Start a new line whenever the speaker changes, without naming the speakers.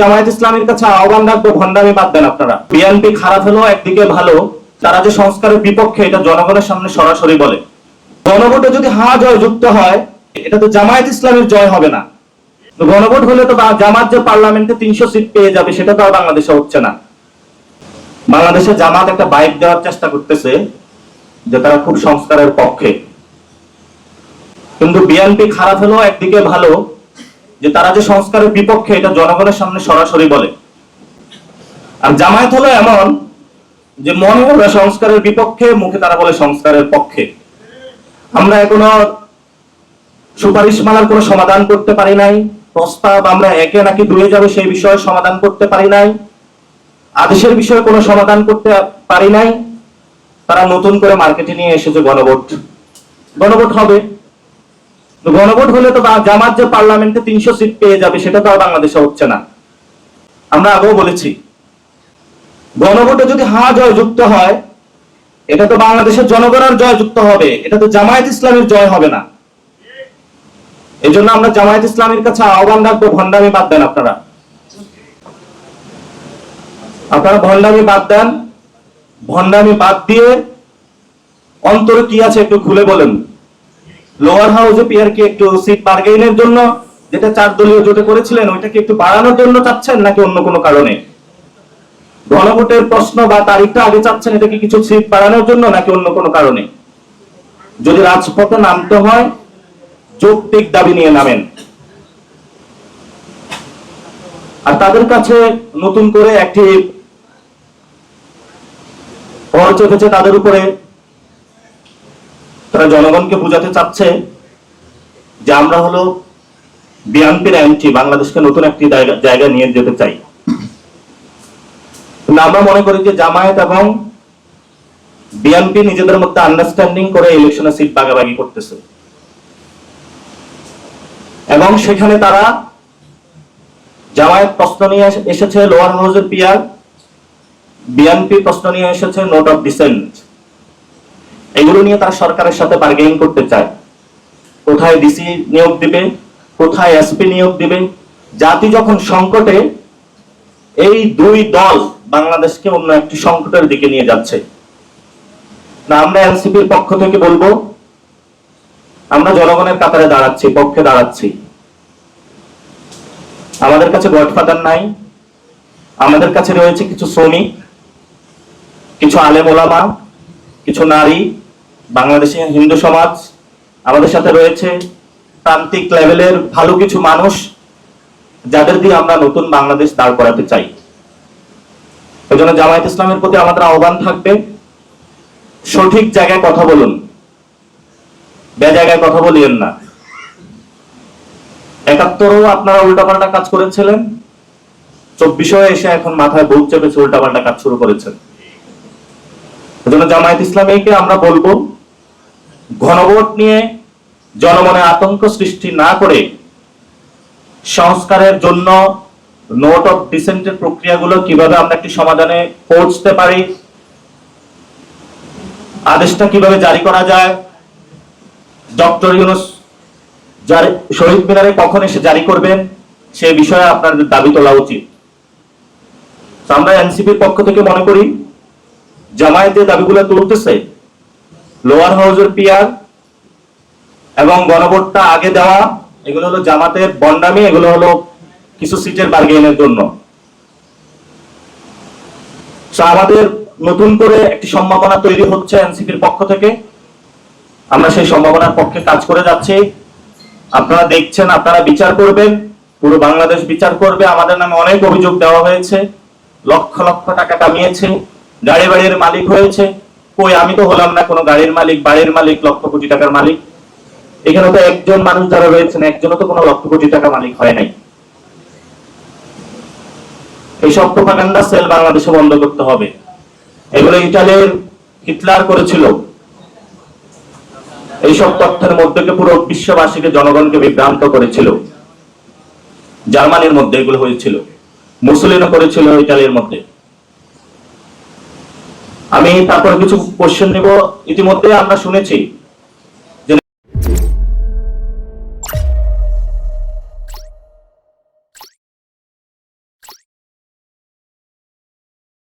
জামায়াত ইসলামের কাছে আহ্বান রাখব বাদ দেন আপনারা। বিএনপি খারাপ হলেও একদিকে ভালো, তারা যে সংস্কারের বিপক্ষে এটা জনগণের সামনে সরাসরি বলে। গণভোটে যদি হা জয় যুক্ত হয়, এটা তো জামায়াত ইসলামের জয় হবে না। গণভোট হলে তো জামাত যে পার্লামেন্টে তিনশো সিট পেয়ে যাবে, সেটা তো আর বাংলাদেশে হচ্ছে না। বাংলাদেশে জামাত একটা বাইক দেওয়ার চেষ্টা করতেছে, যে তারা খুব সংস্কারের পক্ষে। কিন্তু বিএনপি খারাপ হলেও একদিকে ভালো যে তারা যে সংস্কারের বিপক্ষে এটা জনগণের সামনে সরাসরি বলে। আর জামায়াত হলো এমন যে মনে হলো সংস্কারের বিপক্ষে, মুখে তারা বলে সংস্কারের পক্ষে। আমরা এখনও সুপারিশমালার কোনো সমাধান করতে পারি নাই। প্রস্তাব আমরা একে নাকি দুয়ে যাবে সেই বিষয়ে সমাধান করতে পারি নাই। আদেশের বিষয়ে কোনো সমাধান করতে পারি নাই। তারা নতুন করে মার্কেটে নিয়ে এসেছে গণভোট। গণভোট হবে। গণভোট হলে তো জামাত যে পার্লামেন্টে তিনশো সিট পেয়ে যাবে, সেটা তো আর বাংলাদেশে হচ্ছে না। আমরা আগেও বলেছি, গণভোটে যদি হা জয় যুক্ত হয়, এটা তো বাংলাদেশের জনগণের জয় যুক্ত হবে, এটা তো জামায়াত ইসলামের জয় হবে না। এই জন্য আমরা জামায়াত ইসলামের কাছে আহ্বান রাখব, ভণ্ডামি বাদ দেন আপনারা। আপনারা ভণ্ডামি বাদ দেন, ভণ্ডামি বাদ দিয়ে অন্তরে কি আছে একটু খুলে বলেন। লোয়ার হাউসে পিয়ারকে একটু সিট বার্গেইনের জন্য, যেটা চার দলীয় জোটে করেছিলেন, ওইটাকে একটু বাড়ানোর জন্য চাচ্ছেন নাকি অন্য কোনো কারণে? গণভোটের প্রশ্ন বা তারিখটা আগে চাচ্ছেন এটা কি কিছু সিট বাড়ানোর জন্য নাকি অন্য কোনো কারণে? যদি রাজপথে নামতে হয়, যৌক্তিক দাবি নিয়ে নামেন। আর তাদের কাছে নতুন করে একটি ভর চেপেছে তাদের উপরে তারা জনগণকে বোঝাতে চাচ্ছে যে আমরা হলো বিএনপির অ্যান্টি বাংলাদেশকে নতুন একটি জায়গা- নিয়ে যেতে চাই। আমরা মনে করি যে জামায়াত এবং বিএনপি নিজেদের মধ্যে আন্ডারস্ট্যান্ডিং করে ইলেকশনে সিট ভাগাভাগি করতেছে। এবং সেখানে তারা জামায়াত প্রশ্ন নিয়ে এসেছে, লোয়ার হাউসের পিয়ার বিএনপি প্রশ্ন নিয়ে এসেছে নোট অফ ডিসেন্ট এগুলো নিয়ে তারা সরকারের সাথে বার্গেনিং করতে চায়। কোথায় ডিসি নিয়োগ দিবে, কোথায় এসপি নিয়োগ দিবে, জাতি যখন সংকটে, এই দুই দল বাংলাদেশকে অন্য একটি সংকটের দিকে নিয়ে যাচ্ছে। না, আমরা এনসিপির পক্ষ থেকে বলব, আমরা জনগণের কাতারে দাঁড়াচ্ছি, পক্ষে দাঁড়াচ্ছি। আমাদের কাছে গডফাদার নাই, আমাদের কাছে রয়েছে কিছু শ্রমিক, কিছু আলেম ওলামা কিছু নারী, বাংলাদেশে হিন্দু সমাজ, আমাদের সাথে রয়েছে প্রান্তিক লেভেলের ভালো কিছু মানুষ, যাদের দিয়ে আমরা নতুন বাংলাদেশ দাঁড় করাতে চাই। ওই জন্য জামায়াত ইসলামের প্রতি আমাদের আহ্বান থাকবে, সঠিক জায়গায় কথা বলুন বে জায়গায় কথা বলিয়েন না। একাত্তরও আপনারা উল্টাপাল্টা কাজ করেছিলেন, চব্বিশও এসে এখন মাথায় বুক চেপেছে উল্টাপাল্টা কাজ শুরু করেছেন। এজন্য জামায়াত ইসলামীকে আমরা বলব, গণভোট নিয়ে জনমনে আতঙ্ক সৃষ্টি না করে সংস্কারের জন্য নোট অফ ডিসেন্টের প্রক্রিয়াগুলো কীভাবে আমরা একটি সমাধানে পৌঁছতে পারি, আদেশটা কীভাবে জারি করা যায়, ডক্টর ইউনুস জারি, শহীদ মিনারে কখন এসে জারি করবেন, সে বিষয়ে আপনাদের দাবি তোলা উচিত। আমরা এনসিপির পক্ষ থেকে মনে করি জামায়াতে দাবিগুলো তুলতেছে। লোয়ার হাউসের পিয়ার এবং গণভোটটা আগে দেওয়া, এগুলো হলো জামাতের বন্ডামি, এগুলো হলো কিছু সিটের বার্গেনের জন্য। আমাদের নতুন করে একটি সম্ভাবনা তৈরি হচ্ছে এনসিপির পক্ষ থেকে। আমরা সেই সম্ভাবনার পক্ষে কাজ করে যাচ্ছি। আপনারা দেখছেন, আপনারা বিচার করবেন। পুরো বাংলাদেশ বিচার করবে। আমাদের নামে অনেক অভিযোগ দেওয়া হয়েছে। লক্ষ লক্ষ টাকা কামিয়েছে। গাড়ি বাড়ির মালিক হয়েছে। কই আমি তো হলাম না কোনো গাড়ির মালিক, বাড়ির মালিক, লক্ষ কোটি টাকার মালিক। এখানে তো একজন মানুষ যারা রয়েছেন, একজনও তো কোনো লক্ষ কোটি টাকা মালিক হয় নাই। এই সব প্রোপাগান্ডা সেল বাংলাদেশে বন্ধ করতে হবে। এগুলো ইটালির হিটলার করেছিল। এইসব তথ্যের মধ্যে পুরো বিশ্ববাসীকে, জনগণকে বিভ্রান্ত করেছিল। জার্মানির মধ্যে এগুলো হয়েছিল। মুসলিনও করেছিল ইটালির মধ্যে। আমি তারপর কিছু কোশ্চেন নেব। ইতিমধ্যে আমরা শুনেছি